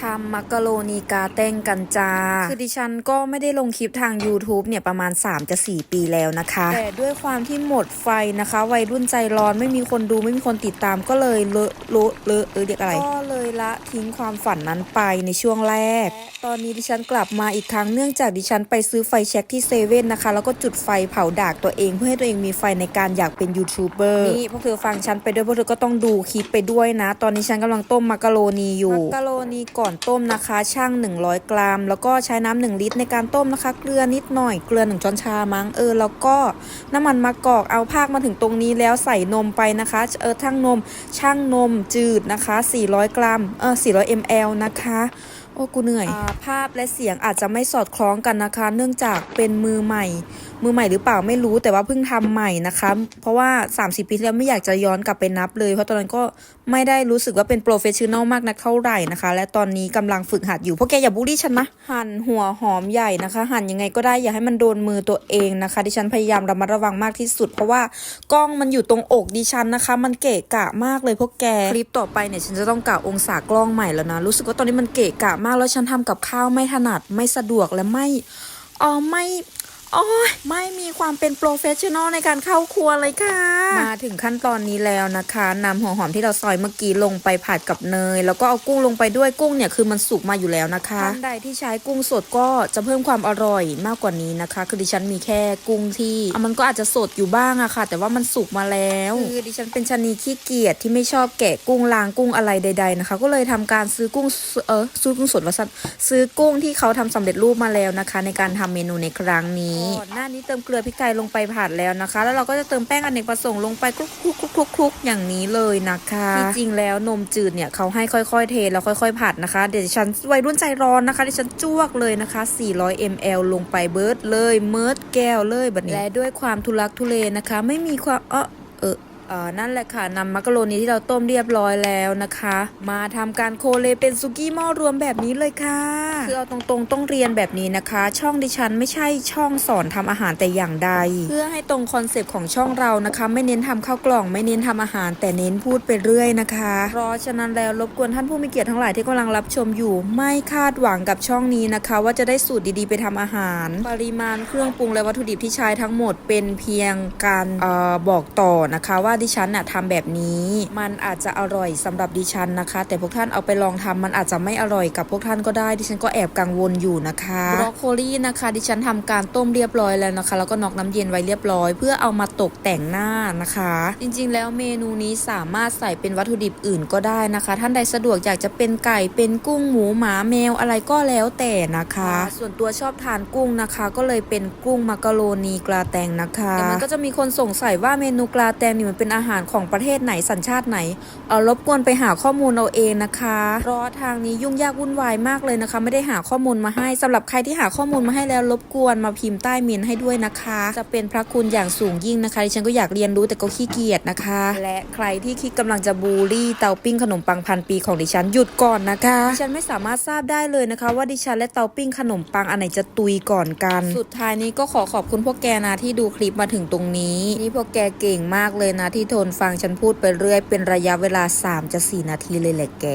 ทำมักกะโรนีกาเต้งกันจ้า คือดิฉันก็ไม่ได้ลงคลิปทาง YouTube เนี่ยประมาณ 3 จะ 4 ปีแล้วนะคะ แต่ด้วยความที่หมดไฟนะคะ วัยรุ่นใจร้อนไม่มีคนดูไม่มีคนติดตามก็เลยเลอะเลอะเลอะเออเรียกอะไร ก็เลยละทิ้งความฝันนั้นไปในช่วงแรก ตอนนี้ดิฉันกลับมาอีกครั้งเนื่องจากดิฉันไปซื้อไฟแช็กที่เซเว่นนะคะ แล้วก็จุดไฟเผาดากตัวเองเพื่อให้ตัวเองมีไฟในการอยากเป็นยูทูบเบอร์นี่พวกเธอฟังฉันไปด้วยพวกเธอก็ต้องดูคลิปไปด้วยนะ ตอนนี้ฉันกำลังต้มมักกะโรนีอยู่มักกะโรนีก่อนอนต้มนะคะช่าง 100 กรัม แล้วก็ใช้น้ำหนึ่งลิตรในการต้มนะคะ เกลือนิดหน่อยเกลือหนึ่งช้อนชามั้งเออแล้วก็น้ำมันมะกอกเอาภาคมาถึงตรงนี้แล้วใส่นมไปนะคะเออทั้งนมช่างนมจืดนะคะ 400 กรัมเออ400 ml นะคะ โอ้กูเหนื่อยอาภาพและเสียงอาจจะไม่สอดคล้องกันนะคะ เนื่องจากเป็นมือใหม่ มือใหม่หรือเปล่าไม่รู้แต่ว่าเพิ่งทำใหม่นะคะ เพราะว่า 30 ปีที่แล้วไม่อยากจะย้อนกลับไปนับเลย เพราะตอนนั้นก็ไม่ได้รู้สึกว่าเป็นโปรเฟชชั่นอลมากนักเท่าไหร่นะคะ และตอนนี้กำลังฝึกหัดอยู่พวกแกอย่าบูลลี่ฉันนะหั่นหัวหอมใหญ่นะคะ หั่นยังไงก็ได้อย่าให้มันโดนมือตัวเองนะคะ ดิฉันพยายามระมัดระวังมากที่สุด เพราะว่ากล้องมันอยู่ตรงอกดิฉันนะคะ มันเกะกะมากเลยพวกแกคลิปต่อไปเนี่ยฉันจะต้องกะองศากล้องใหม่แล้วนะรู้สึกว่าตอนนี้มันเกะกะมากแล้วฉันทำกับข้าวไม่ถนัดไม่สะดวกและไม่อ๋อไม่ โอ้ยไม่มีความเป็นโปรเฟชชั่นอลในการเข้าครัวเลยค่ะ มาถึงขั้นตอนนี้แล้วนะคะนำหัวหอมที่เราซอยเมื่อกี้ลงไปผัดกับเนย แล้วก็เอากุ้งลงไปด้วยกุ้งเนี่ยคือมันสุกมาอยู่แล้วนะคะท่านใดที่ใช้กุ้งสดก็จะเพิ่มความอร่อยมากกว่านี้นะคะ คือดิฉันมีแค่กุ้งที่อะมันก็อาจจะสดอยู่บ้างอะค่ะ แต่ว่ามันสุกมาแล้วคือดิฉันเป็นชนีขี้เกียจที่ไม่ชอบแกะกุ้งล้างกุ้งอะไรใด ๆนะคะ ก็เลยทำการซื้อกุ้งเออซื้อกุ้งสดว่าซื้อกุ้งที่เขาทำสำเร็จรูปมาแล้วนะคะ ในการทำเมนูในครั้งนี้นหน้านี้เติมเกลือพริกไทยลงไปผัดแล้วนะคะ แล้วเราก็จะเติมแป้งอเนกประสงค์ลงไปคลุกคลุกคลุกคลุกคลุกอย่างนี้เลยนะคะที่จริงแล้วนมจืดเนี่ยเขาให้ค่อยๆเทแล้วค่อยๆผัดนะคะ เดี๋ยวดิฉันวัยรุ่นใจร้อนนะคะดิฉันจ้วกเลยนะคะ 400 ml ลงไปเบิร์ดเลยเมิร์ดแก้วเลยแบบนี้และด้วยความทุลักทุเลนะคะ ไม่มีความเออเออเอ่อ นั่นแหละค่ะนำมักกะโรนีที่เราต้มเรียบร้อยแล้วนะคะ มาทำการโคเลเป็นซุกี้หม้อรวมแบบนี้เลยค่ะ คือเอาตรงๆต้องเรียนแบบนี้นะคะ ช่องดิฉันไม่ใช่ช่องสอนทำอาหารแต่อย่างใด เพื่อให้ตรงคอนเซปต์ของช่องเรานะคะ ไม่เน้นทำข้าวกล่อง ไม่เน้นทำอาหารแต่เน้นพูดไปเรื่อยนะคะ เพราะฉะนั้นแล้วรบกวนท่านผู้มีเกียรติทั้งหลายที่กำลังรับชมอยู่ ไม่คาดหวังกับช่องนี้นะคะ ว่าจะได้สูตรดีๆไปทำอาหาร ปริมาณเครื่องปรุงและวัตถุดิบที่ใช้ทั้งหมดเป็นเพียงการออบอกต่อนะคะว่าดิฉันน่ะทำแบบนี้ มันอาจจะอร่อยสำหรับดิฉันนะคะ แต่พวกท่านเอาไปลองทำมันอาจจะไม่อร่อยกับพวกท่านก็ได้ ดิฉันก็แอบกังวลอยู่นะคะบรอกโคลีนะคะ ดิฉันทำการต้มเรียบร้อยแล้วนะคะ แล้วก็นอกน้ำเย็นไว้เรียบร้อย เพื่อเอามาตกแต่งหน้านะคะ จริงๆ แล้วเมนูนี้สามารถใส่เป็นวัตถุดิบอื่นก็ได้นะคะ ท่านใดสะดวกอยากจะเป็นไก่เป็นกุ้งหมูหมาแมวอะไรก็แล้วแต่นะคะ ส่วนตัวชอบทานกุ้งนะคะ ก็เลยเป็นกุ้งมักกะโรนีกลาแตงนะคะแต่มันก็จะมีคนสงสัยว่าเมนูกลาแตงนี่มันเป็นอาหารของประเทศไหนสัญชาติไหน เอารบกวนไปหาข้อมูลเอาเองนะคะราะทางนี้ยุ่งยากวุ่นวายมากเลยนะคะ ไม่ได้หาข้อมูลมาให้สำหรับใครที่หาข้อมูลมาให้แล้วรบกวนมาพิมพ์ใต้เมนให้ด้วยนะคะ จะเป็นพระคุณอย่างสูงยิ่งนะคะดิฉันก็อยากเรียนรู้แต่ก็ขี้เกียจนะคะ และใครที่คิดกำลังจะบูลลี่เตาปิ้งขนมปังพันปีของดิฉันหยุดก่อนนะคะดิฉันไม่สามารถทราบได้เลยนะคะ ว่าดิฉันและเตาปิ้งขนมปังอันไหนจะตุยก่อนกัน สุดท้ายนี้ก็ขอขอบคุณพวกแกนะที่ดูคลิปมาถึงตรงนี้ นี่พวกแกเก่งมากเลยนะที่ทนฟังฉันพูดไปเรื่อยเป็นระยะเวลา3จะ4นาทีเลยแหละแก